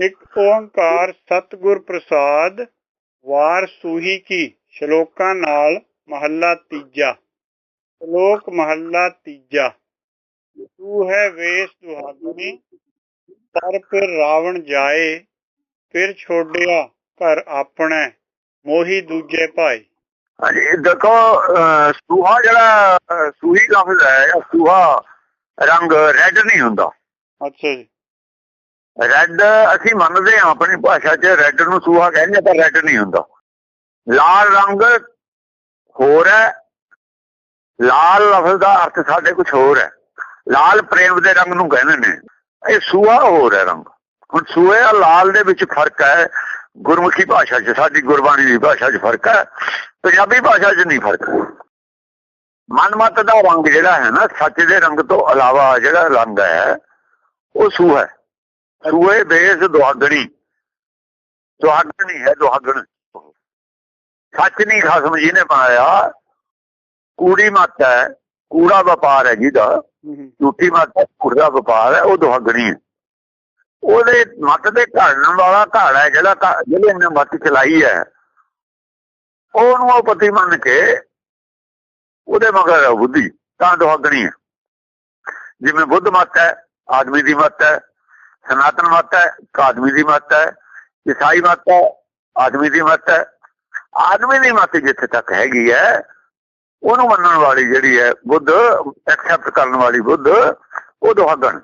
ਇੱਕ ਓੰਕਾਰ ਸਤਿਗੁਰ ਪ੍ਰਸਾਦ ਵਾਰ ਸੂਹੀ ਕੀ ਸ਼ਲੋਕਾਂ ਨਾਲ ਮਹੱਲਾ ਤੀਜਾ। ਸ਼ਲੋਕ ਮਹੱਲਾ ਤੀਜਾ। ਤੂੰ ਹੈ ਵੇਸ ਦੁਹਾਗਣੀ ਪਰ ਫਿਰ ਰਾਵਣ ਜਾਏ ਫਿਰ ਛੋੜਿਆ ਘਰ ਆਪਣੇ ਮੋਹੀ ਦੂਜੇ ਭਾਈ ਹਾਂਜੀ ਦੇਖੋ ਸੂਹਾ ਜਿਹੜਾ ਸੂਹੀ ਲਫ਼ਜ਼ ਹੈ ਜਾਂ ਸੂਹਾ ਰੰਗ ਰੈੱਡ ਨਹੀਂ ਹੁੰਦਾ। ਅੱਛਾ ਜੀ। ਰੈੱਡ ਅਸੀਂ ਮੰਨਦੇ ਹਾਂ ਆਪਣੀ ਭਾਸ਼ਾ 'ਚ ਰੈੱਡ ਨੂੰ ਸੂਹਾ ਕਹਿੰਦੇ ਆ, ਪਰ ਰੈੱਡ ਨਹੀਂ ਹੁੰਦਾ। ਲਾਲ ਰੰਗ ਹੋਰ ਹੈ। ਲਾਲ ਲਫ਼ਜ਼ ਦਾ ਅਰਥ ਸਾਡੇ ਕੁਝ ਹੋਰ ਹੈ। ਲਾਲ ਪ੍ਰੇਮ ਦੇ ਰੰਗ ਨੂੰ ਕਹਿੰਦੇ ਨੇ। ਇਹ ਸੂਹਾ ਹੋਰ ਹੈ ਰੰਗ। ਹੁਣ ਸੂਹੇ ਆ ਲਾਲ ਦੇ ਵਿੱਚ ਫ਼ਰਕ ਹੈ। ਗੁਰਮੁਖੀ ਭਾਸ਼ਾ 'ਚ ਸਾਡੀ ਗੁਰਬਾਣੀ ਦੀ ਭਾਸ਼ਾ 'ਚ ਫ਼ਰਕ ਹੈ। ਪੰਜਾਬੀ ਭਾਸ਼ਾ 'ਚ ਨਹੀਂ ਫ਼ਰਕ। ਮਨਮਤ ਦਾ ਰੰਗ ਜਿਹੜਾ ਹੈ ਨਾ ਸੱਚ ਦੇ ਰੰਗ ਤੋਂ ਇਲਾਵਾ ਜਿਹੜਾ ਰੰਗ ਹੈ ਉਹ ਸੂਹਾ ਹੈ। ਸੂਹੇ ਬੇਸ ਦੁਹਾਗਣੀ। ਦੁਹਾਗਣੀ ਹੈ ਦੁਹਾਗਣ। ਸੱਚ ਨਹੀਂ ਖਸਮ ਜੀ ਨੇ ਪਾਇਆ। ਕੂੜੀ ਮੱਤ ਹੈ ਕੂੜਾ ਵਪਾਰ ਹੈ ਜਿਹਦਾ। ਝੂਠੀ ਮੱਤ ਹੈ ਕੂੜਾ ਵਪਾਰ ਹੈ ਉਹ ਦੁਹਾਗਣੀ ਹੈ। ਉਹਦੇ ਮੱਤ ਦੇ ਘੜਨ ਵਾਲਾ ਘੜ ਹੈ ਜਿਹੜਾ ਜਿਹਨੇ ਨੇ ਮੱਤ ਚਲਾਈ ਹੈ। ਉਹਨੂੰ ਉਹ ਪਤੀ ਮੰਨ ਕੇ ਉਹਦੇ ਮਗਰ ਬੁੱਧੀ ਤਾਂ ਦੁਹਾਗਣੀ ਹੈ। ਜਿਵੇਂ ਬੁੱਧ ਮੱਤ ਹੈ ਆਦਮੀ ਦੀ ਮੱਤ ਹੈ ਸਨਾਤਨ ਮੱਤ ਹੈ ਆਦਮੀ ਦੀ ਮੱਤ ਹੈ ਈਸਾਈ ਮੱਤ ਹੈ ਆਦਮੀ ਦੀ ਮੱਤ ਹੈ। ਆਦਮੀ ਦੀ ਮੱਤ ਜਿੱਥੇ ਤੱਕ ਹੈਗੀ ਹੈ ਉਹਨੂੰ ਮੰਨਣ ਵਾਲੀ ਜਿਹੜੀ ਹੈ ਬੁੱਧ ਐਕਸੈਪਟ ਕਰਨ ਵਾਲੀ ਬੁੱਧ ਉਹ ਦੁਹਾਗਣ।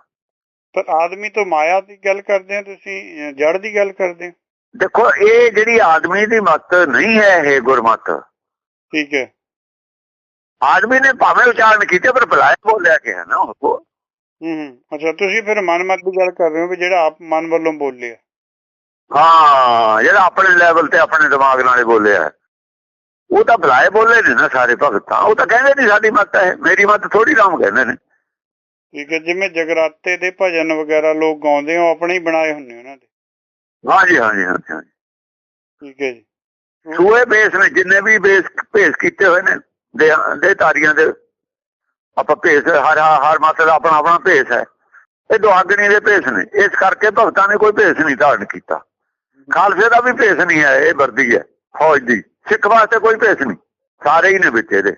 ਪਰ ਆਦਮੀ ਤੋਂ ਮਾਇਆ ਦੀ ਗੱਲ ਕਰਦੇ ਹੋ ਤੁਸੀਂ ਜੜ ਦੀ ਗੱਲ ਕਰਦੇ ਦੇਖੋ ਇਹ ਜਿਹੜੀ ਆਦਮੀ ਦੀ ਮੱਤ ਨਹੀਂ ਹੈ ਇਹ ਗੁਰਮਤ। ਠੀਕ ਹੈ। ਆਦਮੀ ਨੇ ਭਾਵੇਂ ਉਚਾਰਨ ਕੀਤੇ ਪਰ ਬੁਲਾਇਆ ਬੋਲਿਆ ਕਿ ਹੈ ਨਾ ਉਹ। ਹੂੰ ਅੱਛਾ ਤੁਸੀਂ ਫਿਰ ਮਨਮਤ ਦੀ ਗੱਲ ਕਰ ਰਹੇ ਹੋ ਵੀ ਜਿਹੜਾ ਆਪ ਮਨ ਵੱਲੋਂ ਬੋਲਿਆ। ਹਾਂ ਜਿਹੜਾ ਆਪਣੇ ਲੈਵਲ ਤੇ ਆਪਣੇ ਦਿਮਾਗ ਨਾਲੇ ਬੋਲਿਆ ਹੈ। ਉਹ ਤਾਂ ਬੁਲਾਏ ਬੋਲੇ ਨੇ ਨਾ ਸਾਰੇ ਭਗਤਾਂ। ਉਹ ਤਾਂ ਕਹਿੰਦੇ ਨਹੀਂ ਸਾਡੀ ਮੱਤ ਹੈ। ਮੇਰੀ ਮੱਤ ਥੋੜੀ ਰਾਮ ਕਹਿੰਦੇ ਨੇ। ਠੀਕ ਹੈ ਜਿਵੇਂ ਜਗਰਾਤੇ ਦੇ ਭਜਨ ਵਗੈਰਾ ਲੋਕ ਗਾਉਂਦੇ ਹੋ ਆਪਣੇ ਹੀ ਬਣਾਏ ਹੁੰਦੇ ਉਹਨਾਂ ਦੇ। ਹਾਂਜੀ ਹਾਂਜੀ ਹਾਂਜੀ। ਠੀਕ ਹੈ ਜੀ। ਸੂਏ ਬੇਸ ਨੇ ਜਿੰਨੇ ਵੀ ਬੇਸ ਭੇਸ ਕੀਤੇ ਹੋਏ ਨੇ ਦੇ ਤਾਰੀਆਂ ਦੇ ਆਪਾਂ ਭੇਸ, ਹਰ ਹਰ ਮਤ ਦਾ ਆਪਣਾ ਆਪਣਾ ਭੇਸ ਹੈ। ਇਹ ਦੁਆਗਣੀ ਦੇ ਭੇਸ ਨੇ ਇਸ ਕਰਕੇ ਭਗਤਾਂ ਨੇ ਕੋਈ ਭੇਸ ਨਹੀਂ ਧਾਰਨ ਕੀਤਾ। ਖਾਲਸੇ ਦਾ ਵੀ ਭੇਸ ਨਹੀਂ ਹੈ, ਇਹ ਵਰਦੀ ਹੈ, ਫੌਜ ਦੀ। ਸਿੱਖ ਵਾਸਤੇ ਕੋਈ ਭੇਸ ਨਹੀਂ। ਸਾਰੇ ਹੀ ਨੇ ਵਿੱਚ ਇਹਦੇ।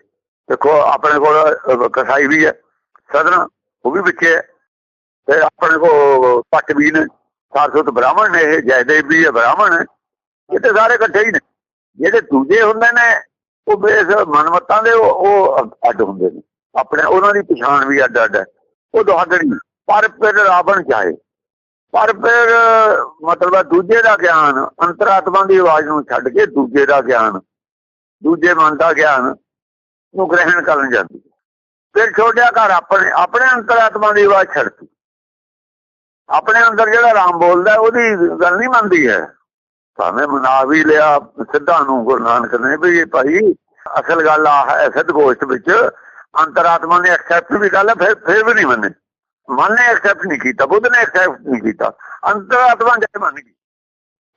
ਦੇਖੋ, ਆਪਣੇ ਕੋਲ ਕਸਾਈ ਵੀ ਹੈ, ਸਦਨ, ਉਹ ਵੀ ਵਿੱਚ ਹੈ। ਤੇ ਆਪਣੇ ਕੋਲ ਪੱਟ ਵੀ ਨੇ ਸਾਰਸੁਤ ਬ੍ਰਾਹਮਣ ਨੇ, ਇਹ ਜੈਦੇਵ ਵੀ ਹੈ, ਬ੍ਰਾਹਮਣ ਇਹ ਤੇ ਸਾਰੇ ਇਕੱਠੇ ਹੀ ਨੇ। ਜਿਹੜੇ ਦੂਜੇ ਹੁੰਦੇ ਨੇ, ਉਹ ਬੇਸ ਮਨਮਤਾਂ ਦੇ ਉਹ ਅੱਡ ਹੁੰਦੇ ਨੇ। ਆਪਣੇ ਉਹਨਾਂ ਦੀ ਪਛਾਣ ਵੀ ਅੱਡ ਅੱਡ ਹੈ। ਉਹ ਦੁਹਾਗਣੀ ਪਰ ਫਿਰ ਰਾਵਣ ਚਾਹੇ ਪਰ ਫਿਰ, ਮਤਲਬ ਦੂਜੇ ਦਾ ਗਿਆਨ, ਅੰਤਰਾਤਮਾ ਦੀ ਆਵਾਜ਼ ਨੂੰ ਛੱਡ ਕੇ ਦੂਜੇ ਦਾ ਗਿਆਨ, ਦੂਜੇ ਮਨ ਦਾ ਗਿਆਨ ਨੂੰ ਗ੍ਰਹਿਣ ਕਰਨ ਜਾਂਦੀ ਫਿਰ ਛੋਟਿਆ ਘਰ ਆਪਣੇ ਆਪਣੇ ਅੰਤਰਾਤਮਾ ਦੀ ਆਵਾਜ਼ ਛੱਡਤੀ ਆਪਣੇ ਅੰਦਰ ਜਿਹੜਾ ਰਾਮ ਬੋਲਦਾ, ਉਹਦੀ ਗੱਲ ਨਹੀਂ ਮੰਨਦੀ ਹੈ। ਭਾਵੇਂ ਮਨਾ ਵੀ ਲਿਆ ਸਿੱਧਾ ਨੂੰ ਗੁਰੂ ਨਾਨਕ ਨੇ ਵੀ ਭਾਈ, ਅਸਲ ਗੱਲ ਆ ਹੈ ਸਿੱਧ ਗੋਸ਼ਟ ਵਿੱਚ ਅੰਤਰਾਤਮਾ ਨੇ ਐਕਸੈਪਟ ਵੀ ਕਰ ਲਿਆ, ਫਿਰ ਫਿਰ ਵੀ ਨਹੀਂ ਮੰਨੇ। ਮਨ ਨੇ ਐਕਸੈਪਟ ਨਹੀਂ ਕੀਤਾ, ਬੁੱਧ ਨੇ ਐਕਸੈਪਟ ਨਹੀਂ ਕੀਤਾ। ਅੰਤਰਾਤਮਾ ਜੇ ਮੰਨ ਗਈ,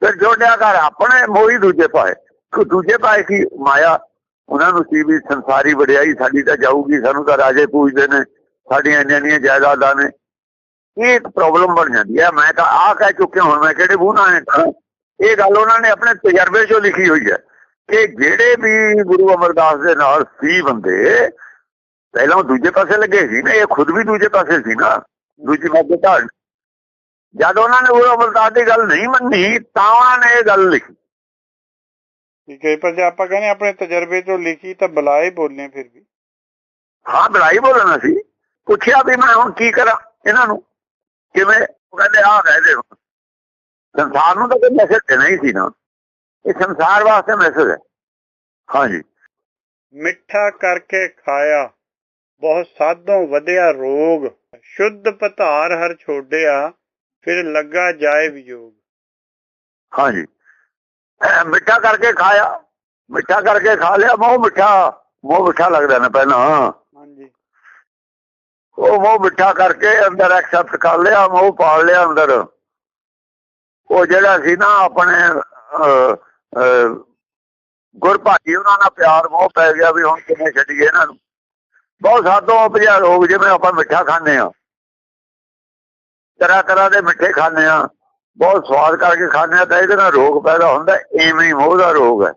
ਫਿਰ ਜੋੜਿਆ ਕਰ ਆਪਣੇ ਮੋਹੀ ਦੂਜੇ ਪਾਏ ਕਿ ਦੂਜੇ ਪਾਏ ਕੀ ਮਾਇਆ? ਉਹਨਾਂ ਨੂੰ ਸੀ ਵੀ ਸੰਸਾਰੀ ਵਡਿਆਈ ਸਾਡੀ ਤਾਂ ਜਾਊਗੀ, ਸਾਨੂੰ ਤਾਂ ਰਾਜੇ ਪੂਜਦੇ ਨੇ, ਸਾਡੀਆਂ ਇੰਨੀਆਂ ਇੰਨੀਆਂ ਜਾਇਦਾਦਾਂ ਨੇ। ਇਹ ਇੱਕ ਪ੍ਰੋਬਲਮ ਬਣ ਜਾਂਦੀ ਹੈ। ਮੈਂ ਤਾਂ ਆਹ ਕਹਿ ਚੁੱਕਿਆ, ਹੁਣ ਮੈਂ ਕਿਹੜੇ ਬੂਹ ਨਾਲ ਕਹਾਂ ਇਹ ਗੱਲ ਉਹਨਾਂ ਨੇ ਆਪਣੇ ਤਜਰਬੇ 'ਚੋਂ ਲਿਖੀ ਹੋਈ ਹੈ ਕਿ ਜਿਹੜੇ ਵੀ ਗੁਰੂ ਅਮਰਦਾਸ ਦੇ ਨਾਲ ਸੀ ਬੰਦੇ ਪਹਿਲਾਂ ਉਹ ਦੂਜੇ ਪਾਸੇ ਲੱਗੇ ਸੀ ਨਾ ਇਹ ਖੁਦ ਵੀ ਦੂਜੇ ਪਾਸੇ ਸੀ ਨਾ ਦੂਜੀ ਪਾਸੇ ਢਾਲ ਜਦ ਉਹਨਾਂ ਨੇ ਗੁਰੂ ਅਮਰਦਾਸ ਦੀ ਗੱਲ ਨਹੀਂ ਮੰਨੀ ਤਾਂ ਉਹਨਾਂ ਨੇ ਇਹ ਗੱਲ ਲਿਖੀ। ਠੀਕ ਹੈ ਪਰ ਜੇ ਆਪਾਂ ਕਹਿੰਦੇ ਆਪਣੇ ਤਜਰਬੇ ਤੋਂ ਲਿਖੀ ਤਾਂ ਬੁਲਾਏ ਬੋਲੇ ਫਿਰ ਵੀ। ਹਾਂ ਬੁਲਾਈ ਬੋਲਣਾ ਸੀ। ਪੁੱਛਿਆ ਵੀ ਮੈਂ ਹੁਣ ਕੀ ਕਰਾਂ ਇਹਨਾਂ ਨੂੰ? ਕਿਵੇਂ? ਉਹ ਕਹਿੰਦੇ ਆਹ ਕਹਦੇ ਸੰਸਾਰ ਨੂੰ ਤਾਂ ਕੋਈ ਮੈਸੇਜ ਦੇਣਾ ਹੀ ਸੀ ਨਾ। ਇਹ ਸੰਸਾਰ ਵਾਸਤੇ ਮੈਸੇਜ ਹੈ। ਹਾਂਜੀ। ਮਿੱਠਾ ਕਰਕੇ ਖਾਇਆ। ਬਹੁਤ ਸਾਧੋਂ ਵਧਿਆ ਰੋਗ। ਸ਼ੁੱਧ ਪਧਾਰ ਹਰ ਛੋੜਿਆ ਫਿਰ ਲੱਗਾ ਜਾਏ ਵਿਯੋਗ। ਹਾਂਜੀ। ਮਿੱਠਾ ਕਰਕੇ ਖਾਇਆ ਮਿੱਠਾ ਕਰਕੇ ਖਾ ਲਿਆ ਮੂੰਹ ਮਿੱਠਾ ਮੂੰਹ ਮਿੱਠਾ ਲੱਗਦਾ ਨਾ ਪਹਿਲਾਂ। ਹਾਂਜੀ। ਉਹ ਮੂੰਹ ਮਿੱਠਾ ਕਰਕੇ ਅੰਦਰ ਐਕਸੈਪਟ ਕਰ ਲਿਆ ਮੂੰਹ ਪਾਲ ਲਿਆ ਅੰਦਰ। ਉਹ ਜਿਹੜਾ ਸੀ ਨਾ ਆਪਣੇ ਅਹ, ਗੁਰਭਾਜੀ ਉਹਨਾਂ ਨਾਲ ਪਿਆਰ ਮੋਹ ਪੈ ਗਿਆ ਵੀ ਹੁਣ ਕਿਵੇਂ ਛੱਡੀਏ ਇਹਨਾਂ ਨੂੰ। ਬਹੁਤ ਸਾਧੋ ਉਪਜਾ ਰੋਗ ਜਿਵੇਂ ਆਪਾਂ ਮਿੱਠਾ ਖਾਂਦੇ ਆ ਤਰ੍ਹਾਂ ਤਰ੍ਹਾਂ ਦੇ ਮਿੱਠੇ ਖਾਂਦੇ ਆ ਬਹੁਤ ਸਵਾਦ ਕਰਕੇ ਖਾਂਦੇ ਆ ਤਾਂ ਇਹਦੇ ਨਾਲ ਰੋਗ ਪੈਦਾ ਹੁੰਦਾ। ਐਵੇਂ ਹੀ ਮੋਹ ਦਾ ਰੋਗ ਹੈ।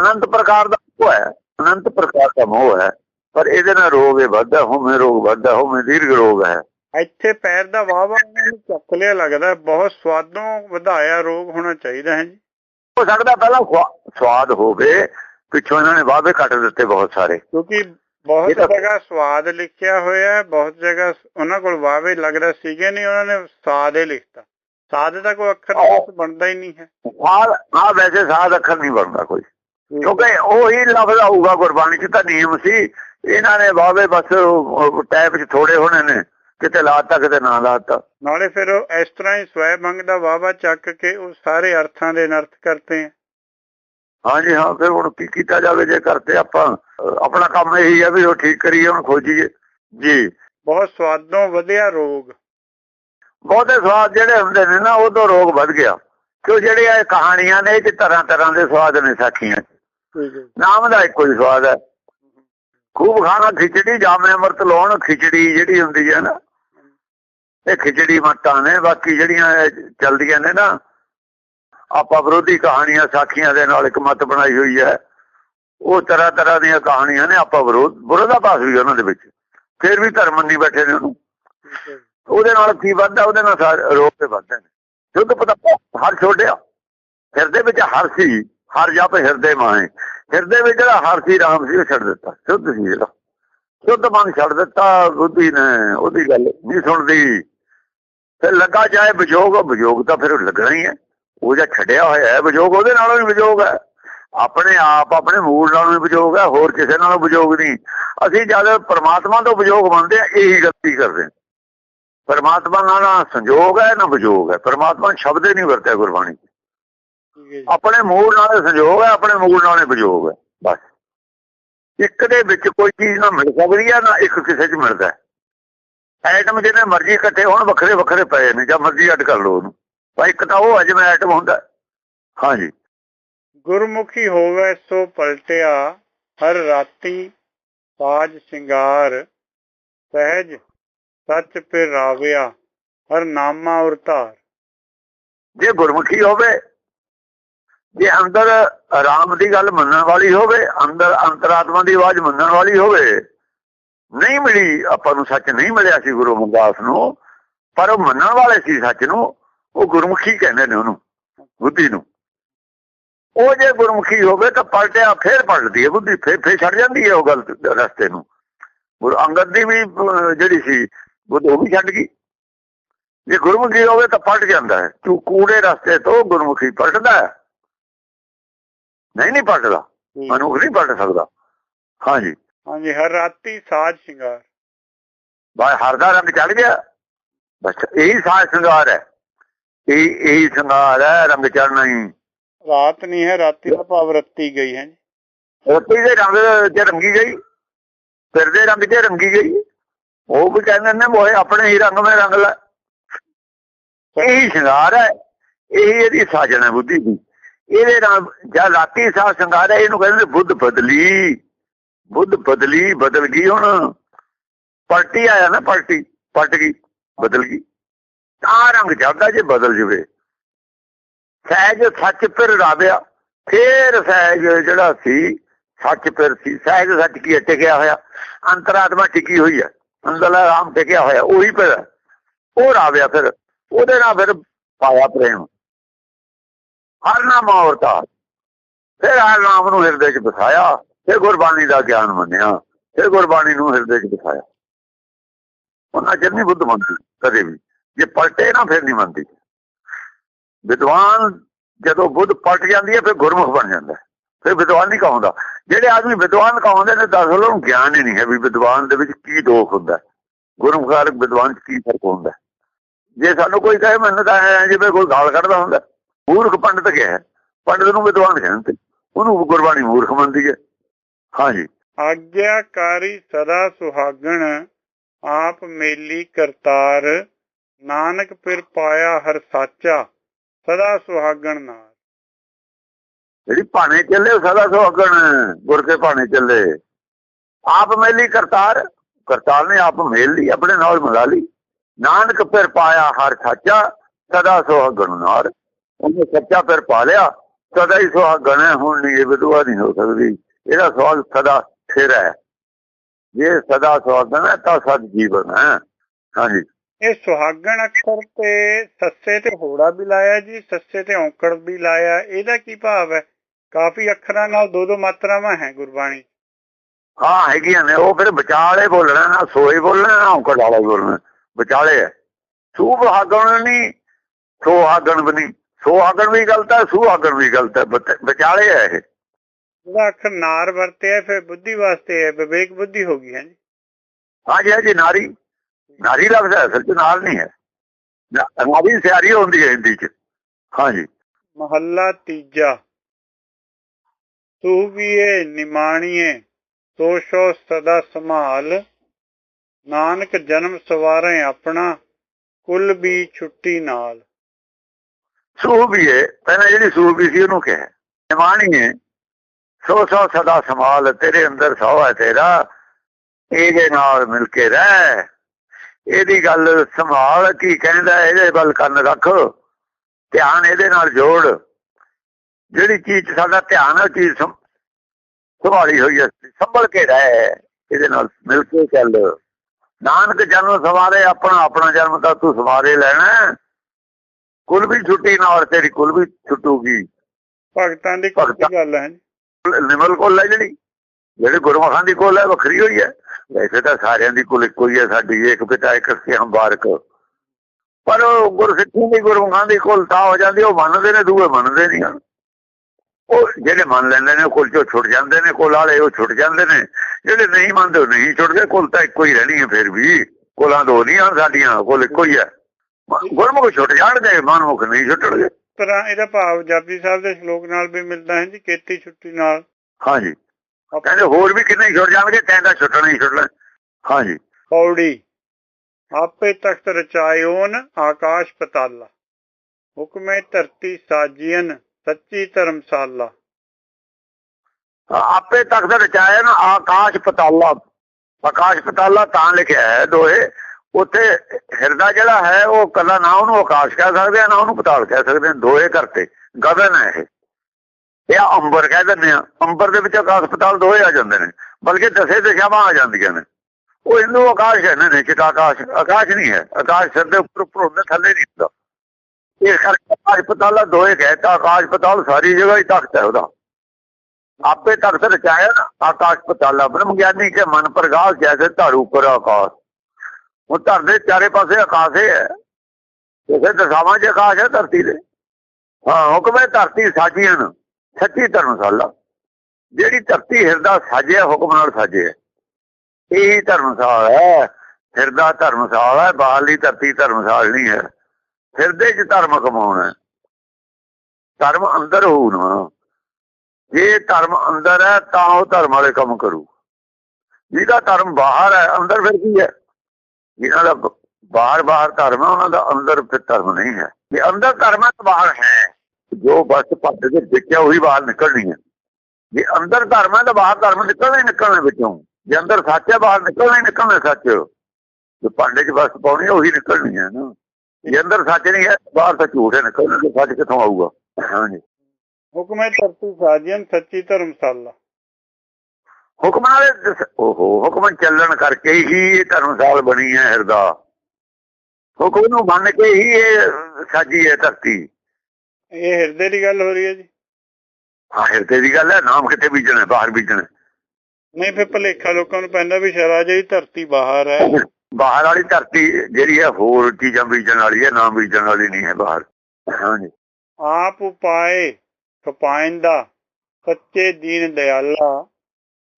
ਅਨੰਤ ਪ੍ਰਕਾਰ ਦਾ ਮੋਹ ਹੈ ਅਨੰਤ ਪ੍ਰਕਾਰ ਦਾ ਮੋਹ ਹੈ। ਪਰ ਇਹਦੇ ਨਾਲ ਰੋਗ ਇਹ ਵੱਧਦਾ ਹੋਵੇਂ ਰੋਗ ਵੱਧਦਾ ਹੋਵੇਂ ਦੀਰਘ ਰੋਗ ਹੈ। ਇੱਥੇ ਪੈਰ ਦਾ ਵਾਵਾ ਉਹਨਾਂ ਨੂੰ ਚੱਕ ਲਿਆ ਲੱਗਦਾ। ਬਹੁਤ ਸਵਾਦੋਂ ਵਧਾਇਆ ਰੋਗ ਹੋਣਾ ਚਾਹੀਦਾ ਹੈ ਜੀ। ਹੋ ਸਕਦਾ ਪਹਿਲਾਂ ਸਵਾਦ ਹੋਵੇ ਪਿੱਛੋਂ ਇਹਨਾਂ ਨੇ ਵਾਅਵੇ ਕੱਟ ਦਿੱਤੇ ਬਹੁਤ ਸਾਰੇ। ਕਿਉਂਕਿ ਬਹੁਤ ਜਗ੍ਹਾ ਸਵਾਦ ਲਿਖਿਆ ਹੋਇਆ ਹੈ ਬਹੁਤ ਜਗ੍ਹਾ ਉਹਨਾਂ ਕੋਲ ਵਾਵੇ ਲੱਗਦਾ ਸੀਗੇ ਨਹੀਂ ਉਹਨਾਂ ਨੇ ਸਾਦ ਹੀ ਲਿਖਤਾ। ਸਾਦ ਦਾ ਕੋਈ ਅੱਖਰ ਬਣਦਾ ਹੀ ਨਹੀਂ ਹੈ। ਆ ਵੈਸੇ ਸਾਧ ਅੱਖਰ ਨਹੀਂ ਬਣਦਾ ਕੋਈ। ਕਿਉਂਕਿ ਉਹੀ ਲਫ਼ਜ਼ ਆਊਗਾ ਗੁਰਬਾਣੀ ਚ ਤਾਂ ਨਿਯਮ ਸੀ ਇਹਨਾਂ ਨੇ ਵਾਅਵੇ ਬਸ ਟੈਪ ਚ ਥੋੜੇ ਹੋਣੇ ਨੇ ਕਿਤੇ ਲਾਤਾ ਕਿਤੇ ਨਾ ਲਾਤਾ ਨਾਲੇ ਫਿਰ ਇਸ ਤਰ੍ਹਾਂ ਹੀ ਸਵੈ ਮੰਗ ਦਾ ਵਾਵਾ ਚੱਕ ਕੇ ਉਹ ਸਾਰੇ ਅਰਥਾਂ ਦੇ ਅਨਰਥ ਕਰਤੇ ਹੈ। ਹਾਂਜੀ ਹਾਂ ਫਿਰ ਹੁਣ ਕੀ ਕੀਤਾ ਜਾਵੇ ਜੇ ਕਰਤੇ ਆਪਾਂ? ਆਪਣਾ ਕੰਮ ਇਹੀ ਹੈ ਵੀ ਉਹ ਠੀਕ ਕਰੀਏ ਹੁਣ ਖੋਜੀਏ। ਜੀ। ਬਹੁਤ ਸਵਾਦੋਂ ਵਧਿਆ ਰੋਗ। ਬਹੁਤੇ ਸਵਾਦ ਜਿਹੜੇ ਹੁੰਦੇ ਨੇ ਨਾ ਉਦੋਂ ਰੋਗ ਵੱਧ ਗਿਆ। ਕਿਉਂ ਜਿਹੜੇ ਇਹ ਕਹਾਣੀਆਂ ਨੇ ਇਹ 'ਚ ਤਰ੍ਹਾਂ ਤਰ੍ਹਾਂ ਦੇ ਸਵਾਦ ਨੇ ਸਾਖੀਆਂ ਨਾਮ ਦਾ ਇੱਕੋ ਹੀ ਸਵਾਦ ਹੈ। ਖੂਬ ਖਾਣਾ ਖਿਚੜੀ ਜਾਮੇ ਅੰਮ੍ਰਿਤ ਲਾਉਣ ਖਿਚੜੀ ਜਿਹੜੀ ਹੁੰਦੀ ਹੈ ਨਾ ਇਹ ਖਿਚੜੀ ਮੱਤਾਂ ਨੇ ਬਾਕੀ ਜਿਹੜੀਆਂ ਚੱਲਦੀਆਂ ਨੇ ਨਾ ਆਪਾਂ ਵਿਰੋਧੀ ਕਹਾਣੀਆਂ ਸਾਖੀਆਂ ਦੇ ਨਾਲ ਇੱਕ ਮਤ ਬਣਾਈ ਹੋਈ ਹੈ। ਉਹ ਤਰ੍ਹਾਂ ਤਰ੍ਹਾਂ ਦੀਆਂ ਕਹਾਣੀਆਂ ਨੇ ਆਪਾਂ ਵਿਰੋਧ ਵਿਰੋਧਾਭਾਸ ਵੀ ਉਹਨਾਂ ਦੇ ਵਿੱਚ। ਫਿਰ ਵੀ ਧਰਮ ਮੰਨੀ ਬੈਠੇ ਨੇ ਉਹਨੂੰ। ਉਹਦੇ ਨਾਲ ਕੀ ਵੱਧਦਾ? ਉਹਦੇ ਨਾਲ ਸਾਰੇ ਰੋਗ ਤੇ ਵੱਧਦੇ ਨੇ। ਸ਼ੁੱਧ ਪਤਾ ਹਰ ਛੋੜਿਆ ਹਿਰਦੇ ਵਿੱਚ ਹਰ ਸੀ ਹਰ ਜਪ ਹਿਰਦੇ ਮਾਏ। ਹਿਰਦੇ ਵਿੱਚ ਜਿਹੜਾ ਹਰ ਸੀ ਰਾਮ ਸੀ ਉਹ ਛੱਡ ਦਿੱਤਾ। ਸ਼ੁੱਧ ਸੀ ਜਿਹੜਾ। ਸ਼ੁੱਧ ਮਨ ਛੱਡ ਦਿੱਤਾ ਬੁੱਧੀ ਨੇ ਉਹਦੀ ਗੱਲ ਨਹੀਂ ਸੁਣਦੀ। ਫਿਰ ਲੱਗਾ ਚਾਹੇ ਵਿਜੋਗ ਵਿਜੋਗ ਤਾਂ ਫਿਰ ਲੱਗਣਾ ਹੀ ਹੈ। ਉਹ ਜਿਹੜਾ ਛੱਡਿਆ ਹੋਇਆ ਹੈ ਵਿਜੋਗ ਉਹਦੇ ਨਾਲੋਂ ਵੀ ਵਿਜੋਗ ਹੈ। ਆਪਣੇ ਆਪ ਆਪਣੇ ਮੂਲ ਨਾਲੋਂ ਵੀ ਵਿਜੋਗ ਹੈ ਹੋਰ ਕਿਸੇ ਨਾਲੋਂ ਵਿਜੋਗ ਨਹੀਂ। ਅਸੀਂ ਜਦ ਪ੍ਰਮਾਤਮਾ ਤੋਂ ਵਿਜੋਗ ਮੰਨਦੇ ਆ ਇਹੀ ਗਲਤੀ ਕਰਦੇ ਪਰਮਾਤਮਾ ਨਾਲ ਨਾ ਸੰਜੋਗ ਹੈ ਨਾ ਵਿਜੋਗ ਹੈ। ਪਰਮਾਤਮਾ ਸ਼ਬਦ ਹੀ ਨਹੀਂ ਵਰਤਿਆ ਗੁਰਬਾਣੀ ਆਪਣੇ ਮੂਲ ਨਾਲ ਸੰਜੋਗ ਹੈ ਆਪਣੇ ਮੂਲ ਨਾਲ ਵਿਜੋਗ ਹੈ ਬਸ। ਇੱਕ ਦੇ ਵਿੱਚ ਕੋਈ ਚੀਜ਼ ਨਾ ਮਿਲ ਸਕਦੀ ਹੈ ਨਾ ਇੱਕ ਕਿਸੇ 'ਚ ਮਿਲਦਾ ਐਟਮ ਜਿਹਨੇ ਮਰਜ਼ੀ ਇਕੱਠੇ ਹੋਣ ਵੱਖਰੇ ਵੱਖਰੇ ਪਏ ਨੇ ਜਾਂ ਮਰਜ਼ੀ ਅੱਡ ਕਰ ਲਓ ਉਹਨੂੰ। ਪਰ ਇੱਕ ਤਾਂ ਉਹ ਜਿਵੇਂ ਐਟਮ ਹੁੰਦਾ। ਹਾਂਜੀ। ਗੁਰਮੁਖੀ ਹੋਵੇ ਸੋ ਪਲਟਿਆ ਹਰ ਰਾਤੀ ਸਾਜ ਸ਼ਿੰਗਾਰ। ਸਹਿਜ ਸੱਚ ਪਿਰ ਰਾਵਿਆ ਹਰ ਨਾਮਾ ਉਰਤਾਰ ਜੇ ਗੁਰਮੁਖੀ ਹੋਵੇ ਜੇ ਅੰਦਰ ਆਰਾਮ ਦੀ ਗੱਲ ਮੰਨਣ ਵਾਲੀ ਹੋਵੇ ਅੰਦਰ ਅੰਤਰਾਤਮਾ ਦੀ ਆਵਾਜ਼ ਮੰਨਣ ਵਾਲੀ ਹੋਵੇ ਨਹੀਂ ਮਿਲੀ ਆਪਾਂ ਨੂੰ ਸੱਚ ਨਹੀਂ ਮਿਲਿਆ ਸੀ ਗੁਰੂ ਅਮਰਦਾਸ ਨੂੰ ਪਰ ਉਹ ਮੰਨਣ ਵਾਲੇ ਸੀ ਸੱਚ ਨੂੰ ਉਹ ਗੁਰਮੁਖੀ ਕਹਿੰਦੇ ਨੇ ਉਹਨੂੰ ਬੁੱਧੀ ਨੂੰ। ਉਹ ਜੇ ਗੁਰਮੁਖੀ ਹੋਵੇ ਤਾਂ ਪਲਟਿਆ ਫੇਰ ਪਲਟਦੀ ਹੈ ਬੁੱਧੀ ਫੇਰ ਫੇਰ ਛੱਡ ਜਾਂਦੀ ਹੈ ਉਹ ਗਲਤ ਰਸਤੇ ਨੂੰ। ਗੁਰੂ ਅੰਗਦ ਦੀ ਵੀ ਜਿਹੜੀ ਸੀ ਬੁੱਧ ਉਹ ਵੀ ਛੱਡ ਗਈ। ਜੇ ਗੁਰਮੁਖੀ ਹੋਵੇ ਤਾਂ ਪਲਟ ਜਾਂਦਾ ਹੈ। ਤੂੰ ਕੂੜੇ ਰਸਤੇ ਤੋਂ ਗੁਰਮੁਖੀ ਪਲਟਦਾ ਹੈ। ਨਹੀਂ ਨਹੀਂ ਪਲਟਦਾ। ਮਨੁੱਖ ਨਹੀਂ ਪਲਟ ਸਕਦਾ। ਹਾਂਜੀ। ਹਾਂਜੀ ਹਰ ਰਾਤੀ ਸਾਜ ਸ਼ਿੰਗਾਰ। ਬਸ ਹਰ ਦਾ ਰੰਗ ਚੜ ਗਿਆ। ਬਸ ਇਹੀ ਸਾਜ ਸ਼ਿੰਗਾਰ ਹੈ। ਇਹ ਇਹੀ ਸ਼ਿੰਗਾਰ ਹੈ ਰੰਗ ਚੜਨਾ ਹੀ। ਰਾਤ ਨਹੀਂ ਹੈ ਰਾਤੀ ਦਾ ਭਾਵ ਰੱਤੀ ਗਈ ਹੈ ਜੀ। ਰੋਟੀ ਦੇ ਰੰਗ ਚ ਰੰਗੀ ਗਈ। ਫਿਰ ਦੇ ਰੰਗ ਚ ਰੰਗੀ ਗਈ। ਉਹ ਵੀ ਕਹਿੰਦੇ ਨੇ ਮੋਏ ਆਪਣੇ ਹੀ ਰੰਗ ਮੇ ਰੰਗ ਲੈ। ਇਹੀ ਸ਼ਿੰਗਾਰ ਹੈ। ਇਹੀ ਇਹਦੀ ਸਾਜਣਾ ਬੁੱਧੀ ਦੀ। ਇਹਦੇ ਨਾਲ ਜਦ ਰਾਤੀ ਸਾਹ ਸ਼ਿੰਗਾਰ ਹੈ ਇਹਨੂੰ ਕਹਿੰਦੇ ਬੁੱਧ ਬਦਲੀ। ਬੁੱਧ ਬਦਲੀ ਬਦਲ ਗਈ ਹੁਣ। ਪਲਟੀ ਆਇਆ ਨਾ ਪਲਟੀ ਪਲਟ ਗਈ ਬਦਲ ਗਈ। ਤਾਂ ਰੰਗ ਚੜਦਾ ਜੇ ਬਦਲ ਜਵੇ। ਸਹਿਜ ਸੱਚ ਫਿਰ ਰਾਵਿਆ ਫੇਰ ਸਹਿਜ ਜਿਹੜਾ ਸੀ, ਸੱਚ ਫਿਰ ਸੀ। ਸਹਿਜ ਸੱਚ ਕੀ ਟਿਕਿਆ ਹੋਇਆ। ਅੰਤਰਾਤਮਾ ਟਿਕੀ ਹੋਈ ਹੈ। ਅੰਦਰਲਾ ਰਾਮ ਟਿਕਿਆ ਹੋਇਆ। ਉਹੀ ਫਿਰ ਉਹ ਰਾਵਿਆ ਫਿਰ। ਉਹਦੇ ਨਾਲ ਫਿਰ ਪਾਇਆ ਪ੍ਰੇਮ। ਹਰ ਨਾਮ ਔਰਤਾ। ਫਿਰ ਹਰ ਨਾਮ ਨੂੰ ਹਿਰਦੇ 'ਚ ਬਸਾਇਆ ਫਿਰ ਗੁਰਬਾਣੀ ਦਾ ਗਿਆਨ ਮੰਨਿਆ। ਫਿਰ ਗੁਰਬਾਣੀ ਨੂੰ ਹਿਰਦੇ 'ਚ ਬਸਾਇਆ ਉਹਨਾਂ ਚੰਨੀ ਬੁੱਧ ਮੰਨਦੀ ਕਦੇ ਵੀ। ਜੇ ਪਲਟੇ ਨਾ ਫਿਰ ਨਹੀਂ ਮੰਨਦੀ। ਵਿਦਵਾਨ ਜਦੋਂ ਬੁੱਧ ਪਲਟ ਜਾਂਦੀ ਹੈ, ਫਿਰ ਗੁਰਮੁਖ ਬਣ ਜਾਂਦਾ ਫਿਰ ਵਿਦਵਾਨ ਨਹੀਂ ਕਹਾਉਂਦਾ। ਜਿਹੜੇ ਆਦਮੀ ਵਿਦਵਾਨ ਕਹਾਉਂਦੇ ਨੇ ਦਰਅਸਲ ਉਹਨੂੰ ਗਿਆਨ ਹੀ ਨਹੀਂ ਹੈ ਵੀ ਵਿਦਵਾਨ ਦੇ ਵਿੱਚ ਕੀ ਦੋਖ ਹੁੰਦਾ ਗੁਰਮੁਖਾਰ ਵਿਦਵਾਨ ਚ ਕੀ ਫ਼ਰਕ ਹੁੰਦਾ ਜੇ ਸਾਨੂੰ ਕੋਈ ਕਹੇ, ਮੈਨੂੰ ਤਾਂ ਐ ਜਿਵੇਂ ਕੋਈ ਗਾਲ ਕੱਢਦਾ ਹੁੰਦਾ ਮੂਰਖ ਪੰਡਤ ਗਿਆ ਹੈ। ਪੰਡਤ ਨੂੰ ਵਿਦਵਾਨ ਕਹਿੰਦੇ। ਉਹਨੂੰ ਗੁਰਬਾਣੀ ਮੂਰਖ ਮੰਨਦੀ ਹੈ। ਹਾਂਜੀ। ਆਗਿਆਕਾਰੀ ਸਦਾ ਸੁਹਾਗਣ, ਆਪ ਮੇਲੀ ਕਰਤਾਰ ਨਾਨਕ ਫਿਰ ਪਾਇਆ ਹਰ ਸਾਚਾ, ਸਦਾ ਸੁਹਾਗਣ ਨਾਲ। ਜਿਹੜੀ ਭਾਣੇ ਚੱਲੇ ਸਦਾ ਸੁਹਾਗਣ, ਗੁਰ ਕੇ ਭਾਣੇ ਚੱਲੇ। ਆਪ ਮੇਲੀ ਕਰਤਾਰ ਕਰਤਾਰ ਨੇ ਆਪ ਮੇਲ ਲਈ, ਆਪਣੇ ਨਾਲ ਮਿਲਾ ਲਈ। ਨਾਨਕ ਫਿਰ ਪਾਇਆ ਹਰ ਸਾਚਾ, ਸਦਾ ਸੁਹਾਗਣ ਨਾਰ ਉਹਨੇ ਸੱਚਾ ਫਿਰ ਪਾ ਲਿਆ, ਸਦਾ ਹੀ ਸੁਹਾਗਣ ਹੈ। ਹੁਣ ਨਹੀਂ ਇਹ ਵਿਧਵਾ ਨਹੀਂ ਹੋ ਸਕਦੀ। ਇਹਦਾ ਸੁਹਾਗ ਸਦਾ ਸਥਿਰ ਹੈ। ਜੇ ਸਦਾ ਸੁਹਾਗਣ ਹੈ, ਤਾਂ ਸਦ ਜੀਵਨ ਹੈ। ਹਾਂਜੀ। ਇਹ ਸੁਹਾਗਣ ਅੱਖਰ ਤੇ ਸੱਸੇ ਤੇ ਹੋੜਾ ਵੀ ਲਾਇਆ ਜੀ ਸੱਸੇ ਤੇ ਔਂਕੜ ਵੀ ਲਾਇਆ ਇਹਦਾ ਕੀ ਭਾਵ ਹੈ? ਕਾਫੀ ਅੱਖਰਾਂ ਨਾਲ ਦੋ ਦੋ ਮਾਤਰਾਵਾਂ ਹੈ ਗੁਰਬਾਣੀ। ਹਾਂ ਹੈਗੀਆਂ ਨੇ ਉਹ ਫਿਰ ਵਿਚਾਲੇ ਬੋਲਣਾ ਨਾ ਸੋਈ ਬੋਲਣਾ ਨਾ ਔਂਕੜ ਵਾਲਾ ਬੋਲਣਾ ਵਿਚਾਲੇ ਹੈ। ਸੁਹਾਗਣ ਨਹੀਂ ਸੁਹਾਗਣ ਵੀ ਨਹੀਂ ਸੁਹਾਗਣ ਵੀ ਗਲਤ ਹੈ ਸੁਹਾਗਣ ਵੀ ਗਲਤ ਹੈ ਵਿਚ- ਵਿਚਾਲੇ ਹੈ ਇਹ। ਜਿਹੜਾ ਅੱਖਰ ਨਾਰ ਵਰਤਿਆ ਫਿਰ ਬੁੱਧੀ ਵਾਸਤੇ ਹੈ ਵਿਵੇਕ ਬੁੱਧੀ ਹੋ ਗਈ ਹੈ ਜੀ। ਹਾਂਜੀ ਹਾਂਜੀ ਨਾਰੀ। ਨਾਰੀ ਹੈ ਅਸਲ ਚ ਨਾਲ ਨਹੀਂ ਹੈ। ਨਾ- ਨਾਰੀ ਸਿਆਰੀ ਹੁੰਦੀ ਹੈ ਹਿੰਦੀ ਚ। ਹਾਂਜੀ। ਮਹੱਲਾ ਤੀਜਾ। ਸੂਵੀਏ ਨਿਮਾਣੀਏ ਸੋਸ਼ੋ ਸਦਾ ਸੰਭਾਲ। ਨਾਨਕ ਜਨਮ ਸਵਾਰੇ ਆਪਣਾ ਕੁਲ ਵੀ ਛੁੱਟੀ ਨਾਲ। ਵੀ ਹੈ ਪਹਿਲਾਂ ਜਿਹੜੀ ਵੀ ਸੀ ਉਹਨੂੰ ਕਿਹਾ। ਨਿਮਾਣੀ ਹੈ ਸੋ ਸੋ ਸਦਾ ਸੰਭਾਲ ਤੇਰੇ ਅੰਦਰ ਸੌ ਹੈ ਤੇਰਾ ਇਹਦੇ ਨਾਲ ਮਿਲ ਕੇ ਰਹਿ। ਇਹਦੀ ਗੱਲ ਸੰਭਾਲ ਕੀ ਕਹਿੰਦਾ ਇਹਦੇ ਵੱਲ ਕੰਨ ਰੱਖ ਧਿਆਨ ਇਹਦੇ ਨਾਲ ਜੋੜ। ਜਿਹੜੀ ਚੀਜ਼ ਸਾਡਾ ਧਿਆਨ ਹੈ ਚੀਜ਼ ਸੰਭ- ਸੰਭਾਲੀ ਹੋਈ ਹੈ ਸੰਭਲ ਕੇ ਰਹਿ ਇਹਦੇ ਨਾਲ ਮਿਲ ਕੇ ਚੱਲ। ਨਾਨਕ ਜਨਮ ਸਵਾਰੇ ਆਪਣਾ ਆਪਣਾ ਜਨਮ ਤਾਂ ਤੂੰ ਸਵਾਰੇ ਲੈਣਾ। ਕੁਲ ਵੀ ਛੁੱਟੀ ਨਾਲ ਤੇਰੀ ਕੁਲ ਵੀ ਛੁੱਟੂਗੀ। ਭਗਤਾਂ ਦੀ ਕੋਈ ਗੱਲ ਹੈ। ਨਿਮਲ ਕੋਲ ਹੈ ਜਿਹੜੀ ਜਿਹੜੇ ਗੁਰਮਖਾਂ ਦੀ ਕੋਲ ਹੈ ਵੱਖਰੀ ਹੋਈ ਹੈ। ਵੈਸੇ ਤਾਂ ਸਾਰਿਆਂ ਦੀ ਕੁਲ ਇੱਕੋ ਹੀ ਹੈ ਸਾਡੀ ਇੱਕ ਪਿਤਾ ਇੱਕ ਸੇ ਹੰਬਾਰਕ ਪਰ ਉਹ ਗੁਰਸਿੱਖੀ ਦੀ ਗੁਰਮਖਾਂ ਦੀ ਕੁਲ ਤਾਂ ਹੋ ਜਾਂਦੀ ਉਹ ਮੰਨਦੇ ਨੇ ਦੂਏ ਮੰਨਦੇ ਨਹੀਂ ਹਨ ਉਹ ਜਿਹੜੇ ਮੰਨ ਲੈਂਦੇ ਨੇ ਕੁਲ ਚੋਂ ਛੁੱਟ ਜਾਂਦੇ ਨੇ ਕੁਲ ਵਾਲੇ ਉਹ ਛੁੱਟ ਜਾਂਦੇ ਨੇ। ਜਿਹੜੇ ਨਹੀਂ ਮੰਨਦੇ ਉਹ ਨਹੀਂ ਛੁੱਟਦੇ ਕੁਲ ਤਾਂ ਇੱਕੋ ਹੀ ਰਹਿਣੀ ਹੈ ਫਿਰ ਵੀ। ਕੁਲਾਂ ਦੋ ਨਹੀਂ ਹਨ ਸਾਡੀਆਂ ਕੁਲ ਇੱਕੋ ਹੀ ਹੈ ਗੁਰਮੁਖ ਛੁੱਟ ਜਾਣਗੇ ਮਨਮੁਖ ਨਹੀਂ ਛੁੱਟਣਗੇ। ਪਰ ਇਹਦਾ ਭਾਵ ਜਪਜੀ ਸਾਹਿਬ ਦੇ ਸ਼ਲੋਕ ਨਾਲ ਵੀ ਮਿਲਦਾ ਹੈ ਜੀ ਕੀਤੀ ਛੁੱਟੀ ਨਾਲ। ਹਾਂਜੀ। ਕਹਿੰਦੇ ਹੋਰ ਵੀ ਕਿੰਨੇ ਛੁੱਟ ਜਾਣਗੇ ਕਹਿੰਦਾ ਛੁੱਟਣਾ ਹੀ ਛੁੱਟਣਾ। ਹਾਂਜੀ। ਪੌੜੀ ਆਪੇ ਤਖਤ ਰਚਾਇਓਨ ਆਕਾਸ਼ ਪਤਾਲਾ। ਹੁਕਮੇ ਧਰਤੀ ਸਾਜੀਨ ਸੱਚੀ ਧਰਮਸ਼ਾਲਾ। ਆਪੇ ਤਖਤ ਰਚਾਇਆ ਨਾ ਆਕਾਸ਼ ਪਤਾਲਾ। ਆਕਾਸ਼ ਪਤਾਲਾ ਤਾਂ ਲਿਖਿਆ ਹੈ ਦੋਏ ਉੱਥੇ ਹਿਰਦਾ ਜਿਹੜਾ ਹੈ ਉਹ ਕੱਲਾ ਨਾ ਉਹਨੂੰ ਆਕਾਸ਼ ਕਹਿ ਸਕਦੇ ਆ ਨਾ ਉਹਨੂੰ ਪਤਾਲ ਕਹਿ ਸਕਦੇ ਆ। ਦੋਏ ਕਰਤੇ ਗਗਨ ਹੈ ਇਹ। ਇਹ ਅੰਬਰ ਕਹਿ ਦਿੰਦੇ ਆ। ਅੰਬਰ ਦੇ ਵਿੱਚ ਆਕਾਸ਼ ਪਤਾਲ ਦੋਏ ਆ ਜਾਂਦੇ ਨੇ, ਬਲਕਿ ਦਸੇ ਦਿਸ਼ਾਵਾਂ ਆ ਜਾਂਦੀਆਂ ਨੇ। ਉਹ ਇਹਨੂੰ ਆਕਾਸ਼ ਕਹਿੰਦੇ ਨੇ ਚਿਤ ਆਕਾਸ਼। ਆਕਾਸ਼ ਨਹੀਂ ਹੈ, ਆਕਾਸ਼ ਸਿਰ ਦੇ ਉੱਪਰ ਉੱਪਰ ਥੱਲੇ ਨਹੀਂ ਹੁੰਦਾ। ਇਸ ਕਰਕੇ ਆਕਾਸ਼ ਪਤਾਲਾ ਦੋਏ ਕਹਿਤਾ, ਆਕਾਸ਼ ਪਤਾਲ ਸਾਰੀ ਜਗ੍ਹਾ ਹੀ ਤਖਤ ਹੈ ਉਹਦਾ। ਆਪੇ ਤਖਤ ਰਚਾਇਆ ਨਾ ਆਕਾਸ਼ ਪਤਾਲਾ ਬ੍ਰਹਮ ਗਿਆਨੀ ਕੇ ਮਨ ਪ੍ਰਗਾਸ ਜੈਸੇ ਧਰ ਉੱਪਰ ਆਕਾਸ਼। ਉਹ ਧਰ ਦੇ ਚਾਰੇ ਪਾਸੇ ਆਕਾਸ਼ ਹੈ। ਕਿਸੇ ਦਸਾਵਾਂ 'ਚ ਆਕਾਸ਼ ਹੈ ਧਰਤੀ ਦੇ ਹਾਂ, ਹੁਕਮ ਹੈ ਧਰਤੀ ਸਾਜੀਆਂ ਸੱਚੀ ਧਰਮਸ਼ਾਲਾ, ਜਿਹੜੀ ਧਰਤੀ ਹਿਰਦਾ ਸਾਜਿਆ ਹੁਕਮ ਨਾਲ ਸਾਜਿਆ ਇਹ ਧਰਮਸ਼ਾਲਾ ਹੈ। ਹਿਰਦਾ ਧਰਮਸ਼ਾਲਾ ਹੈ ਬਾਹਰਲੀ ਧਰਤੀ ਧਰਮਸ਼ਾਲ ਨਹੀਂ ਹੈ। ਹਿਰਦੇ 'ਚ ਧਰਮ ਕਮਾਉਣਾ ਧਰਮ ਅੰਦਰ ਹੋਊ ਨਾ। ਜੇ ਧਰਮ ਅੰਦਰ ਹੈ, ਤਾਂ ਉਹ ਧਰਮ ਵਾਲੇ ਕੰਮ ਕਰੂ। ਜਿਹਦਾ ਧਰਮ ਬਾਹਰ ਹੈ, ਅੰਦਰ ਫਿਰ ਕੀ ਹੈ? ਜਿਹਨਾਂ ਦਾ ਬਾਹਰ ਬਾਹਰ ਧਰਮ ਹੈ, ਉਹਨਾਂ ਦਾ ਅੰਦਰ ਫਿਰ ਧਰਮ ਨਹੀਂ ਹੈ। ਜੇ ਅੰਦਰ ਧਰਮ ਹੈ, ਤਾਂ ਬਾਹਰ ਹੈ। ਜੋ ਬਸ ਪੱਟ ਦੇ ਵਿੱਚੋਂ ਉਹੀ ਬਾਹਰ ਨਿਕਲਣੀ ਹੈ। ਜੇ ਅੰਦਰ ਧਰਮ ਹੈ ਤਾਂ ਬਾਹਰ ਧਰਮ ਨਿਕਲਣਾ ਹੀ ਨਿਕਲਣਾ ਵਿੱਚੋਂ। ਜੇ ਅੰਦਰ ਸੱਚ ਹੈ ਬਾਹਰ ਨਿਕਲਣਾ ਹੀ ਨਿਕਲਣਾ ਸੱਚ। ਜੇ ਭਾਂਡੇ 'ਚ ਬਸ ਪਾਉਣੀ ਹੈ ਉਹੀ ਨਿਕਲਣੀ ਹੈ ਨਾ। ਜੇ ਅੰਦਰ ਸੱਚ ਨਹੀਂ ਹੈ ਬਾਹਰ ਤਾਂ ਝੂਠ ਹੈ ਨਿਕਲਣਾ ਤੇ ਸੱਚ ਕਿੱਥੋਂ ਆਊਗਾ? ਹਾਂਜੀ। ਹੁਕਮੇ ਧਰਤੀ ਸਾਜੀਨ ਸੱਚੀ ਧਰਮਸ਼ਾਲਾ ਹੁਕਮਾਂ ਦੇ ਓਹੋ ਹੁਕਮ ਚੱਲਣ ਕਰਕੇ ਹੀ ਇਹ ਧਰਮਸਾਲ ਬਣੀ ਹੈ ਹਿਰਦਾ। ਹੁਕਮ ਨੂੰ ਮੰਨ ਕੇ ਹੀ ਇਹ ਸਾਜੀ ਹੈ ਧਰਤੀ। ਇਹ ਹਿਰਦੇ ਦੀ ਗੱਲ ਹੋ ਰਹੀ ਹੈ ਜੀ? ਹਾਂ ਹਿਰਦੇ ਦੀ ਗੱਲ ਹੈ ਨਾਮ ਕਿਤੇ ਬੀਜਣਾ ਬਾਹਰ ਬੀਜਣਾ। ਨਹੀਂ ਫਿਰ ਭਲੇਖਾ ਲੋਕਾਂ ਨੂੰ ਪੈਂਦਾ ਵੀ ਸ਼ਰਾ ਜਿਹੀ ਧਰਤੀ ਬਾਹਰ ਹੈ। ਬਾਹਰ ਵਾਲੀ ਧਰਤੀ ਜਿਹੜੀ ਹੈ ਹੋਰ ਚੀਜ਼ਾਂ ਬੀਜਣ ਵਾਲੀ ਹੈ ਨਾਮ ਬੀਜਣ ਵਾਲੀ ਨਹੀਂ ਹੈ ਬਾਹਰ। ਹਾਂਜੀ। ਆਪ ਉਪਾਏ ਖਪਾਇੰਦਾ ਸੱਚੇ ਦੀਨ ਦਿਆਲਾ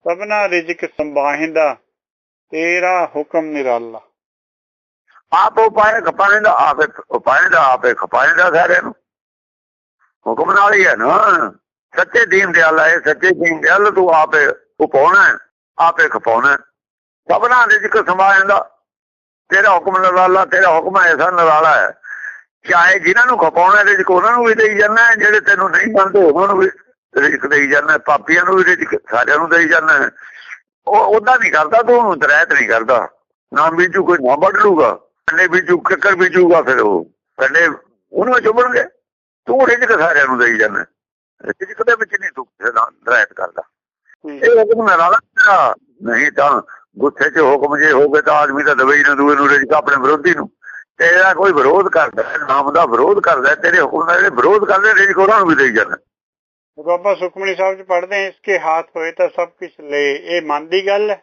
ਸਭਨਾ ਰਿਜਕ ਸੰਭਾਹਿੰਦਾ ਤੇਰਾ ਹੁਕਮ ਨਿਰਾਲਾ। ਆਪ ਉਪਾਏ ਖਪਾਣੇ ਦਾ ਆਪੇ ਉਪਾਏ ਦਾ ਆਪੇ ਖਪਾਣੇ ਦਾ ਸਾਰਿਆਂ ਨੂੰ। ਹੁਕਮ ਨਾਲ ਹੀ ਹੈ ਨਾ। ਸੱਚੇ ਦੀਨ ਦਿਆਲਾ ਹੈ ਸੱਚੇ ਦੀਨ ਦਿਆਲ ਤੂੰ ਆਪੇ ਉਪਾਉਣਾ ਆਪੇ ਖਪਾਉਣਾ ਹੈ। ਸਭਨਾ ਰਿਜਕ ਸੰਭਾਇੰਦਾ ਤੇਰਾ ਹੁਕਮ ਨਿਰਾਲਾ, ਤੇਰਾ ਹੁਕਮ ਐਸਾ ਨਰਾਲਾ ਹੈ। ਚਾਹੇ ਜਿਨ੍ਹਾਂ ਨੂੰ ਖਪਾਉਣਾ ਰਿਜਕ ਉਹਨਾਂ ਨੂੰ ਵੀ ਦੇਈ ਜਾਂਦਾ ਜਿਹੜੇ ਤੈਨੂੰ ਨਹੀਂ ਮੰਨਦੇ ਉਹਨਾਂ ਨੂੰ ਵੀ ਰਿਜਕ ਦੇਈ ਜਾਂਦਾ ਪਾਪੀਆਂ ਨੂੰ ਵੀ ਰਿਜਕ ਸਾਰਿਆਂ ਨੂੰ ਦੇਈ ਜਾਂਦਾ ਉਹ ਉਹਦਾ ਨਹੀਂ ਕਰਦਾ, ਤੂੰ ਉਹਨੂੰ ਦਰੈਤ ਨਹੀਂ ਕਰਦਾ। ਨਾ ਬੀਜੂ ਕੋਈ ਨਾ ਵੱਢ ਲੂਗਾ ਕੰਡੇ ਬੀਜੂ, ਕਿੱਕਰ ਬੀਜੂਗਾ ਫਿਰ ਉਹ। ਕੰਡੇ ਉਹਨੂੰ ਚੁੱਭਣਗੇ ਤੂੰ ਰਿਜਕ ਸਾਰਿਆਂ ਨੂੰ ਦੇਈ ਜਾਂਦਾ। ਰਿਜਕ ਦੇ ਵਿੱਚ ਨਹੀਂ ਤੂੰ ਦਰਾਇਤ ਕਰਦਾ। ਇਹ ਹੁਕਮ ਨਾ ਲਾ ਨਹੀਂ ਤਾਂ ਗੁੱਸੇ 'ਚ ਹੁਕਮ ਜੇ ਹੋਵੇ ਤਾਂ ਆਦਮੀ ਤਾਂ ਦਵੇ ਨਾ ਦੂਏ ਨੂੰ ਰਿਜਕ ਆਪਣੇ ਵਿਰੋਧੀ ਨੂੰ। ਤੇਰਾ ਕੋਈ ਵਿਰੋਧ ਕਰਦਾ ਨਾਮ ਦਾ ਵਿਰੋਧ ਕਰਦਾ ਤੇਰੇ ਹੁਕਮ ਜਿਹੜੇ ਵਿਰੋਧ ਕਰਦੇ ਰਿਜਕ ਉਹਨਾਂ ਨੂੰ ਵੀ ਦੇਈ ਜਾਂਦਾ। ਆਪਾਂ ਸੁਖਮਨੀ ਸਾਹਿਬ ਚ ਪੜ੍ਹਦੇ ਹਾਂ ਇਸਕੇ ਹੱਥ ਹੋਏ ਤਾਂ ਸਭ ਕੁਝ ਲੈ। ਇਹ ਮਨ ਦੀ ਗੱਲ ਹੈ?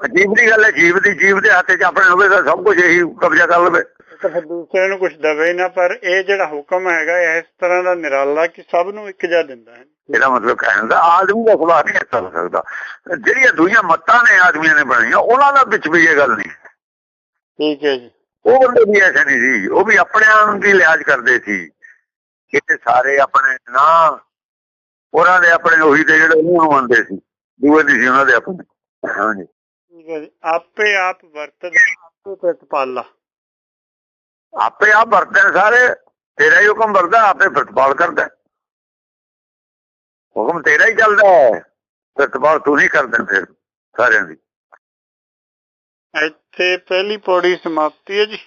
ਅਜੀਬ ਦੀ ਗੱਲ ਹੈ ਜੀਵ ਦੀ ਜੀਵ ਦੇ ਹੱਥ 'ਚ ਆਪਣੇ ਹੋਵੇ ਤਾਂ ਸਭ ਕੁਝ ਇਹੀ ਕਬਜ਼ਾ ਕਰ ਲਵੇ। ਤਾਂ ਫਿਰ ਦੂਸਰੇ ਨੂੰ ਕੁਝ ਦਵੇ ਨਾ ਪਰ ਇਹ ਜਿਹੜਾ ਹੁਕਮ ਹੈਗਾ ਇਸ ਤਰ੍ਹਾਂ ਦਾ ਨਿਰਾਲਾ ਕਿ ਸਭ ਨੂੰ ਇੱਕ ਜਿਹਾ ਦਿੰਦਾ ਹੈ। ਇਹਦਾ ਮਤਲਬ ਕਹਿਣ ਦਾ ਆਦਮੀ ਦਾ ਸੁਭਾਅ ਨਹੀਂ ਇਸ ਤਰ੍ਹਾਂ ਸਕਦਾ। ਜਿਹੜੀਆਂ ਦੁਨੀਆਂ ਮੱਤਾਂ ਨੇ ਆਦਮੀਆਂ ਨੇ ਬਣਾਈਆਂ ਉਹਨਾਂ ਦਾ ਵਿੱਚ ਵੀ ਇਹ ਗੱਲ ਨਹੀਂ। ਠੀਕ ਹੈ ਜੀ। ਉਹ ਬੰਦੇ ਵੀ ਐਸੇ ਨਹੀਂ ਸੀ ਉਹ ਵੀ ਆਪਣਿਆਂ ਦੀ ਲਿਹਾਜ਼ ਕਰਦੇ ਸੀ ਕਿਤੇ ਸਾਰੇ ਆਪਣੇ ਨਾ ਉਹਨਾਂ ਦੇ ਆਪਣੇ ਉਹੀ ਤੇ ਜਿਹੜੇ ਉਹਨੂੰ ਨੂੰ ਮੰਨਦੇ ਸੀ ਦੂਏ ਨਹੀਂ ਸੀ ਉਹਨਾਂ ਦੇ ਆਪਣੇ। ਹਾਂਜੀ। ਠੀਕ ਹੈ ਜੀ। ਆਪੇ ਆਪ ਵਰਤਨ ਆਪੇ ਪ੍ਰਤਪਾਲਾ। ਆਪੇ ਆਪ ਵਰਤਦੇ ਨੇ ਸਾਰੇ, ਤੇਰਾ ਹੀ ਹੁਕਮ ਵਰਦਾ ਆਪੇ ਪ੍ਰਤਪਾਲ ਕਰਦਾ। ਹੁਕਮ ਤੇਰਾ ਹੀ ਚੱਲਦਾ ਹੈ, ਪ੍ਰਤਪਾਲ ਤੂੰ ਨਹੀਂ ਕਰਦਾ ਫਿਰ, ਸਾਰਿਆਂ ਦੀ। ਇੱਥੇ ਪਹਿਲੀ ਪੌੜੀ ਸਮਾਪਤੀ ਹੈ ਜੀ।